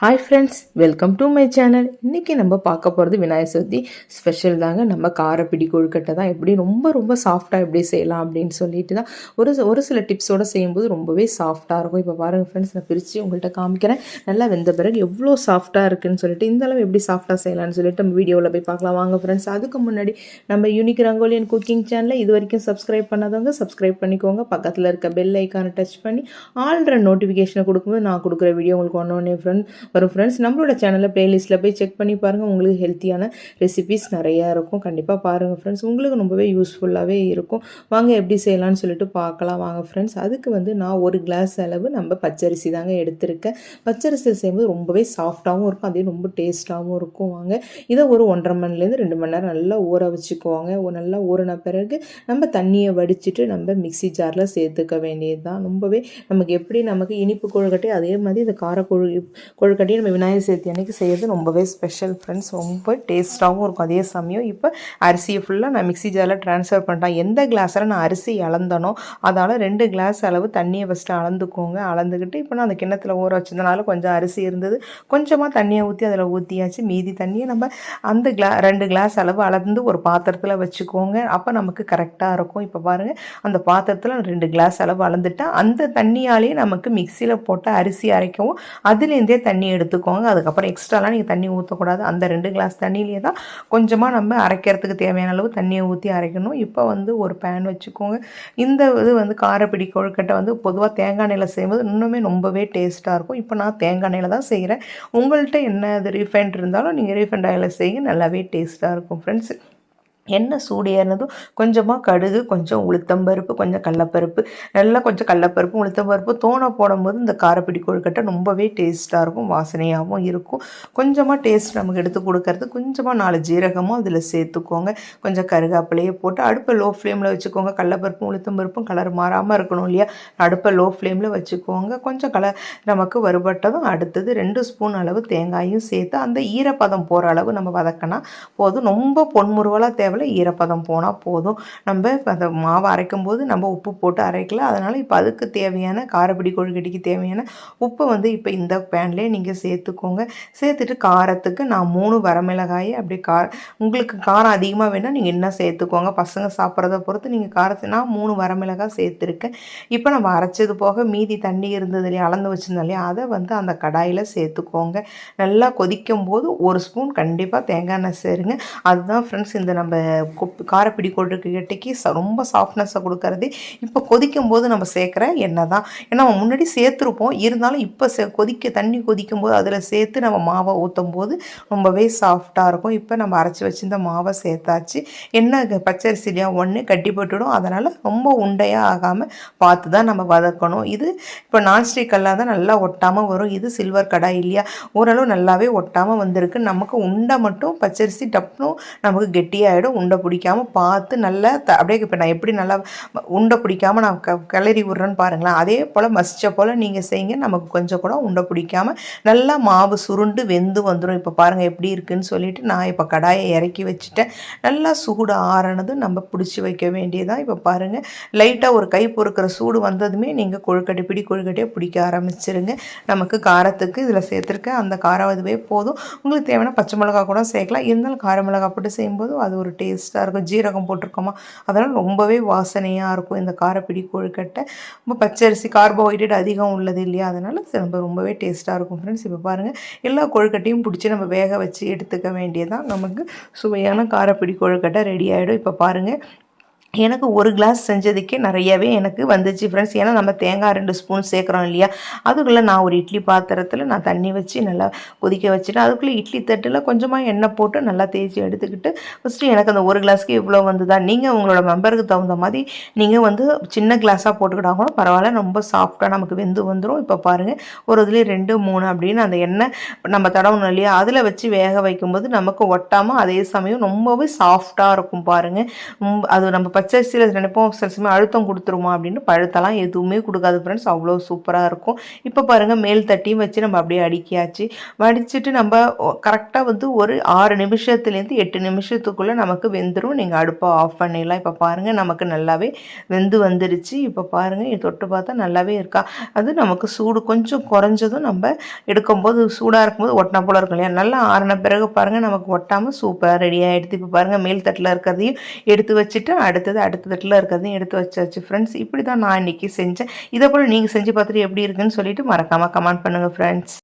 Hi friends welcome to my channel இன்றைக்கி நம்ம பார்க்க போகிறது விநாயகர் சதுர்த்தி ஸ்பெஷல் தாங்க. நம்ம காரைப்பிடி கொழுக்கட்டை தான். எப்படி ரொம்ப ரொம்ப சாஃப்டாக எப்படி செய்யலாம் அப்படின்னு சொல்லிட்டு தான் ஒரு ஒரு சில டிப்ஸோடு செய்யும்போது ரொம்பவே சாஃப்டாக இருக்கும். இப்போ பாருங்கள் ஃப்ரெண்ட்ஸ் நான் பிரித்து உங்கள்கிட்ட காமிக்கிறேன். நல்லா வெந்த பிறகு எவ்வளோ சாஃப்டாக இருக்குன்னு சொல்லிட்டு இந்த அளவு எப்படி சாஃப்டாக செய்யலாம்னு சொல்லிட்டு நம்ம வீடியோவில் போய் பார்க்கலாம். வாங்க ஃப்ரெண்ட்ஸ் அதுக்கு முன்னாடி நம்ம யூனிக் ரங்கோலியன் குக்கிங் சேனலை இது வரைக்கும் சப்ஸ்கிரைப் பண்ணாதவங்க சப்ஸ்கிரைப் பண்ணிக்கோங்க. பக்கத்தில் இருக்க பெல் ஐக்கானை டச் பண்ணி ஆல்ரெடி நோட்டிஃபிகேஷனை கொடுக்கும்போது நான் கொடுக்குற வீடியோ உங்களுக்கு ஒன்று ஒன்று ஃப்ரெண்ட் வரும் ஃப்ரெண்ட்ஸ் நம்மளோட சேனலில் ப்ளேலிஸ்ட்டில் போய் செக் பண்ணி பாருங்கள் உங்களுக்கு ஹெல்த்தியான ரெசிபிஸ் நிறையா இருக்கும். கண்டிப்பாக பாருங்கள் ஃப்ரெண்ட்ஸ் உங்களுக்கு ரொம்பவே யூஸ்ஃபுல்லாகவே இருக்கும். வாங்க எப்படி செய்யலாம்னு சொல்லிட்டு பார்க்கலாம். வாங்க ஃப்ரெண்ட்ஸ் அதுக்கு வந்து நான் ஒரு கிளாஸ் அளவு நம்ம பச்சரிசி தாங்க எடுத்திருக்கேன். பச்சரிசி செய்யும்போது ரொம்பவே சாஃப்டாகவும் இருக்கும். அதே ரொம்ப டேஸ்ட்டாகவும் இருக்கும். வாங்க இதை ஒரு ஒன்றரை மணிலேருந்து ரெண்டு மணி நேரம் நல்லா ஊற வச்சுக்குவாங்க. நல்லா ஊறின பிறகு நம்ம தண்ணியை வடிச்சிட்டு நம்ம மிக்ஸி ஜாரில் சேர்த்துக்க வேண்டியது தான் ரொம்பவே நமக்கு எப்படி நமக்கு இனிப்பு கொழுக்கட்டை அதே மாதிரி இந்த கார கொழு கட்டி நம்ம விநாயகர் சதுர்த்தி அன்னைக்கு செய்யறது ரொம்பவே ஸ்பெஷல் ஃப்ரெண்ட்ஸ் ரொம்ப டேஸ்ட்டாகவும் இருக்கும். அதே சமயம் இப்போ அரிசியை ஃபுல்லாக நான் மிக்ஸி ஜாரில் ட்ரான்ஸ்ஃபர் பண்ணிட்டேன். எந்த கிளாஸில் நான் அரிசி அளந்தனோ அதால் ரெண்டு கிளாஸ் அளவு தண்ணியை ஃபஸ்ட்டு அளந்துக்கோங்க. அளந்துக்கிட்டு இப்போ நான் அந்த கிண்ணத்தில் ஊற வச்சதுனால கொஞ்சம் அரிசி இருந்தது. கொஞ்சமாக தண்ணியை ஊற்றி அதில் ஊற்றியாச்சு மீதி தண்ணியை நம்ம அந்த கிளா ரெண்டு கிளாஸ் அளவு அளந்து ஒரு பாத்திரத்தில் வச்சுக்கோங்க. அப்போ நமக்கு கரெக்டாக இருக்கும். இப்போ பாருங்கள் அந்த பாத்திரத்தில் ரெண்டு கிளாஸ் அளவு அளந்துட்டா அந்த தண்ணியாலேயே நமக்கு மிக்சியில் போட்டு அரிசி அரைக்கவும் அதுலேருந்தே தண்ணி எடுத்துக்கோங்க. அதுக்கப்புறம் எக்ஸ்ட்ராலாம் நீங்கள் தண்ணி ஊற்றக்கூடாது அந்த ரெண்டு கிளாஸ் தண்ணியிலே தான் கொஞ்சமாக நம்ம அரைக்கிறதுக்கு தேவையான அளவு தண்ணியை ஊற்றி அரைக்கணும். இப்போ வந்து ஒரு பேன் வச்சுக்கோங்க. இந்த இது வந்து காரப்பிடி கொழுக்கட்டை வந்து பொதுவாக தேங்காய் எண்ணெயில் செய்யும்போது இன்னுமே ரொம்பவே டேஸ்ட்டாக இருக்கும். இப்போ நான் தேங்காய் எண்ணெயில் தான் செய்கிறேன் உங்கள்கிட்ட என்ன இது ரீஃபைண்ட் இருந்தாலும் நீங்கள் ரீஃபைண்ட் ஆயில் செய்யுங்க. நல்லாவே டேஸ்ட்டாக இருக்கும் ஃப்ரெண்ட்ஸ் எண்ணெய் சூடு ஏறினதும் கொஞ்சமாக கடுகு கொஞ்சம் உளுத்தம்பருப்பு கொஞ்சம் கடலப்பருப்பு நல்லா கொஞ்சம் கடலப்பருப்பு உளுத்தம்பருப்பு தோனை போடும்போது இந்த காரப்பிடி கொழுக்கட்டை ரொம்பவே டேஸ்ட்டாக இருக்கும் வாசனையாகவும் இருக்கும். கொஞ்சமாக டேஸ்ட் நமக்கு எடுத்து கொடுக்கறது கொஞ்சமாக நாலு ஜீரகமும் அதில் சேர்த்துக்கோங்க. கொஞ்சம் கருகாப்பிலையே போட்டு அடுப்பை லோ ஃப்ளேமில் வச்சுக்கோங்க. கடலப்பருப்பும் உளுத்தம்பருப்பும் கலர் மாறாமல் இருக்கணும் இல்லையா? அடுப்பை லோ ஃப்ளேமில் வச்சுக்கோங்க. கொஞ்சம் கலர் நமக்கு வறுபட்டதும் அடுத்தது ரெண்டு ஸ்பூன் அளவு தேங்காயும் சேர்த்து அந்த ஈரப்பதம் போகிற அளவு நம்ம வதக்கினா போதும். ரொம்ப பொன்முருவலாக தேவையில்ல ஈரப்பதம் போனால் போதும். நம்ம அந்த மாவை அரைக்கும் போது நம்ம உப்பு போட்டு அரைக்கல. அதனால் இப்போ அதுக்கு தேவையான காரப்பிடி கொழுக்கட்டிக்கு தேவையான உப்பை வந்து இப்போ இந்த பேன்லேயே நீங்கள் சேர்த்துக்கோங்க. சேர்த்துட்டு காரத்துக்கு நான் மூணு வரமிளகாயை அப்படி கா உங்களுக்கு காரம் அதிகமாக வேணால் நீங்கள் என்ன சேர்த்துக்கோங்க. பசங்க சாப்பிட்றத பொறுத்து நீங்கள் காரத்தை நான் மூணு வரமிளகாய் சேர்த்துருக்கேன். இப்போ நம்ம அரைச்சது போக மீதி தண்ணி இருந்தது இல்லையா அளந்து வச்சிருந்தோம் இல்லையா? அதை வந்து அந்த கடாயில் சேர்த்துக்கோங்க. நல்லா கொதிக்கும் போது ஒரு ஸ்பூன் கண்டிப்பாக தேங்காய் எண்ணெய் சேருங்க. அதுதான் ஃப்ரெண்ட்ஸ் இந்த நம்ம காரப்பிடி கொழுக்கட்டைக்கு ச ரொம்ப சாஃப்ட்னஸை கொடுக்கறது. இப்போ கொதிக்கும் போது நம்ம சேர்க்குற எண்ணெய் தான் ஏன்னா நம்ம முன்னாடி சேர்த்துருப்போம். இருந்தாலும் இப்போ சே கொதிக்க தண்ணி கொதிக்கும் போது அதில் சேர்த்து நம்ம மாவை ஊற்றும் போது ரொம்பவே சாஃப்டாக இருக்கும். இப்போ நம்ம அரைச்சி வச்சிருந்த மாவை சேர்த்தாச்சு. எண்ணெய் க- பச்சரிசிலையாக ஒன்று கட்டிப்பட்டுடும் அதனால் ரொம்ப உண்டையாக ஆகாமல் பார்த்து தான் நம்ம வதக்கணும். இது இப்போ நான்ஸ்டிக் கல்லாக தான் நல்லா ஒட்டாமல் வரும். இது சில்வர் கடாய் இல்லையா ஓரளவு நல்லாவே ஒட்டாமல் வந்திருக்கு. நமக்கு உண்டை மட்டும் பச்சரிசி டப்புனும் நமக்கு கெட்டியாகிடும் உண்டை பிடிக்காமல் பார்த்து நல்லா த அப்படியே இப்போ நான் எப்படி நல்லா உண்டை பிடிக்காம நான் க கிளறி விட்றேன்னு பாருங்களேன். அதே போல் மசித்த போல் நீங்கள் செய்யுங்க. நமக்கு கொஞ்சம் கூட உண்டை பிடிக்காமல் நல்லா மாவு சுருண்டு வெந்து வந்துடும் இப்போ பாருங்கள் எப்படி இருக்குன்னு சொல்லிவிட்டு நான் இப்போ கடாயை இறக்கி வச்சுட்டேன். நல்லா சூடு ஆறனதும் நம்ம பிடிச்சி வைக்க வேண்டியதான் இப்போ பாருங்கள் லைட்டாக ஒரு கை பொறுக்கிற சூடு வந்ததுமே நீங்கள் கொழுக்கட்டை பிடி கொழுக்கட்டையை பிடிக்க ஆரம்பிச்சிருங்க. நமக்கு காரத்துக்கு இதில் சேர்த்துருக்க அந்த காரம் இதுவே போதும். உங்களுக்கு தேவையான பச்சை மிளகா கூட சேர்க்கலாம். இருந்தாலும் கார மிளகா போட்டு செய்யும்போது அது ஒரு டேஸ்ட்டாக இருக்கும் ஜீரகம் போட்டிருக்கோமா? அதெல்லாம் ரொம்பவே வாசனையாக இருக்கும் இந்த காரப்பிடி கொழுக்கட்டை. ரொம்ப பச்சரிசி கார்போஹைட்ரேட் அதிகம் உள்ளது இல்லையா? அதனால் நம்ம ரொம்பவே டேஸ்ட்டாக இருக்கும் ஃப்ரெண்ட்ஸ் இப்போ பாருங்கள் எல்லா கொழுக்கட்டையும் பிடிச்சி நம்ம வேக வச்சு எடுத்துக்க வேண்டியதான் நமக்கு சுவையான காரப்பிடி கொழுக்கட்டை ரெடி ஆகிடும் இப்போ பாருங்கள் எனக்கு ஒரு கிளாஸ் செஞ்சதுக்கே நிறையவே எனக்கு வந்துச்சு ஃப்ரெண்ட்ஸ் ஏன்னா நம்ம தேங்காய் ரெண்டு ஸ்பூன் சேர்க்குறோம் இல்லையா? அதுக்குள்ளே நான் ஒரு இட்லி பாத்திரத்தில் நான் தண்ணி வச்சு நல்லா கொதிக்க வச்சுட்டு அதுக்குள்ளே இட்லி தட்டில் கொஞ்சமாக எண்ணெய் போட்டு நல்லா தேய்ச்சி எடுத்துக்கிட்டு ஃபஸ்ட்டு எனக்கு அந்த ஒரு கிளாஸ்க்கு இவ்வளோ வந்துதா? நீங்கள் உங்களோட மெம்பருக்கு தகுந்த மாதிரி நீங்கள் வந்து சின்ன கிளாஸாக போட்டுக்கிட்டா பரவாயில்ல. ரொம்ப சாஃப்டாக நமக்கு வெந்து வந்துடும் இப்போ பாருங்கள் ஒரு இதுலேயே ரெண்டு மூணு அப்படின்னு அந்த எண்ணெய் நம்ம தடவணும் இல்லையா? அதில் வச்சு வேக வைக்கும்போது நமக்கு ஒட்டாமல் அதே சமயம் ரொம்பவே சாஃப்டாக இருக்கும் பாருங்கள் அது நம்ம பச்சரிசியில் நினைப்போம் சில சமயம் அழுத்தம் கொடுத்துருமா அப்படின்னு பழுத்தெல்லாம் எதுவுமே கொடுக்காது ஃப்ரெண்ட்ஸ் அவ்வளோ சூப்பராக இருக்கும். இப்போ பாருங்கள் மேல் தட்டியும் வச்சு நம்ம அப்படியே அடிக்கியாச்சு. வடிச்சிட்டு நம்ம கரெக்டாக வந்து ஒரு ஆறு நிமிஷத்துலேருந்து எட்டு நிமிஷத்துக்குள்ளே நமக்கு வெந்துடும் நீங்கள் அடுப்பை ஆஃப் பண்ணிடலாம். இப்போ பாருங்கள் நமக்கு நல்லாவே வெந்து வந்துருச்சு. இப்போ பாருங்கள் இது தொட்டு பார்த்தா நல்லாவே இருக்கா? அது நமக்கு சூடு கொஞ்சம் குறைஞ்சதும் நம்ம எடுக்கும்போது சூடாக இருக்கும்போது ஒட்டினா போல இருக்கும் இல்லையா? நல்லா ஆறின பிறகு பாருங்கள் நமக்கு ஒட்டாமல் சூப்பராக ரெடி ஆகிடுது இப்போ பாருங்கள் மேல் தட்டில் இருக்கிறதையும் எடுத்து வச்சுட்டு அடுத்தது அடுத்த தட்டில் இருக்கிறதையும் எடுத்து வச்சாச்சு. ஃப்ரெண்ட்ஸ் இப்படி தான் நான் இன்றைக்கி செஞ்சேன். இதை போல் நீங்கள் செஞ்சு பார்த்துட்டு எப்படி இருக்குன்னு சொல்லிட்டு மறக்காமல் கமெண்ட் பண்ணுங்கள் ஃப்ரெண்ட்ஸ்